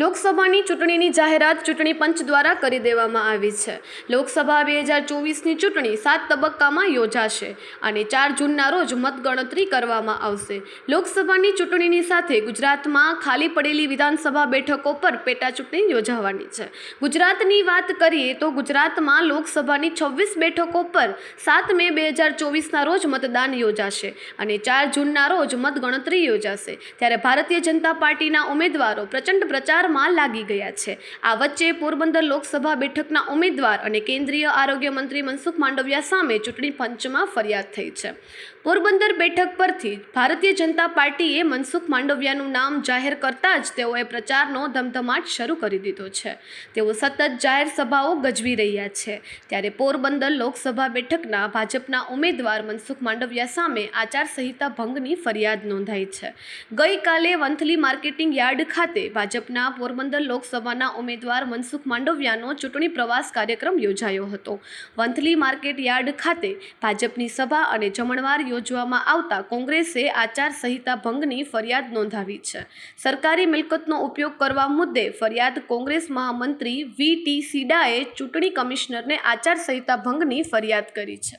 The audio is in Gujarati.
લોકસભાની ચૂંટણીની જાહેરાત ચૂંટણી પંચ દ્વારા કરી દેવામાં આવી છે. લોકસભા બે હજાર ચોવીસની ચૂંટણી સાત તબક્કામાં યોજાશે અને ચાર જૂનના રોજ મતગણતરી કરવામાં આવશે. લોકસભાની ચૂંટણીની સાથે ગુજરાતમાં ખાલી પડેલી વિધાનસભા બેઠકો પર પેટા ચૂંટણી યોજાવાની છે. ગુજરાતની વાત કરીએ તો ગુજરાતમાં લોકસભાની છવ્વીસ બેઠકો પર સાત મે બે હજાર ચોવીસના રોજ મતદાન યોજાશે અને ચાર જૂનના રોજ મતગણતરી યોજાશે. ત્યારે ભારતીય જનતા પાર્ટીના ઉમેદવારો પ્રચંડ પ્રચારમાં લાગી ગયા છે. આ વચ્ચે પોરબંદર લોકસભા બેઠકના ઉમેદવાર અને કેન્દ્રીય આરોગ્ય મંત્રી મનસુખ માંડવિયા સામે ચૂંટણી પંચમાં ફરિયાદ થઈ છે. પોરબંદર બેઠક પરથી ભારતીય જનતા પાર્ટીએ મનસુખ માંડવિયાનું નામ જાહેર કરતાં જ તેઓએ પ્રચારનો ધમધમાટ શરૂ કરી દીધો છે. તેઓ સતત જાહેર સભાઓ ગજવી રહ્યા છે. ત્યારે પોરબંદર લોકસભા બેઠકના ભાજપના ઉમેદવાર મનસુખ માંડવિયા સામે આચારસંહિતા ભંગની ફરિયાદ નોંધાઈ છે. ગઈકાલે વંથલી માર્કેટિંગ યાર્ડ ખાતે ભાજપના પોરબંદર લોકસભાના ઉમેદવાર મનસુખ માંડવિયાનો ચૂંટણી પ્રવાસ કાર્યક્રમ યોજાયો હતો. વંથલી માર્કેટ યાર્ડ ખાતે ભાજપની સભા અને જમણવાર યોજવામાં આવતા કોંગ્રેસે આચારસંહિતા ભંગની ફરિયાદ નોંધાવી છે. સરકારી મિલકતનો ઉપયોગ કરવા મુદ્દે ફરિયાદ કોંગ્રેસ મહામંત્રી વી ટી સીડાએ ચૂંટણી કમિશનરને આચારસંહિતા ભંગની ફરિયાદ કરી છે.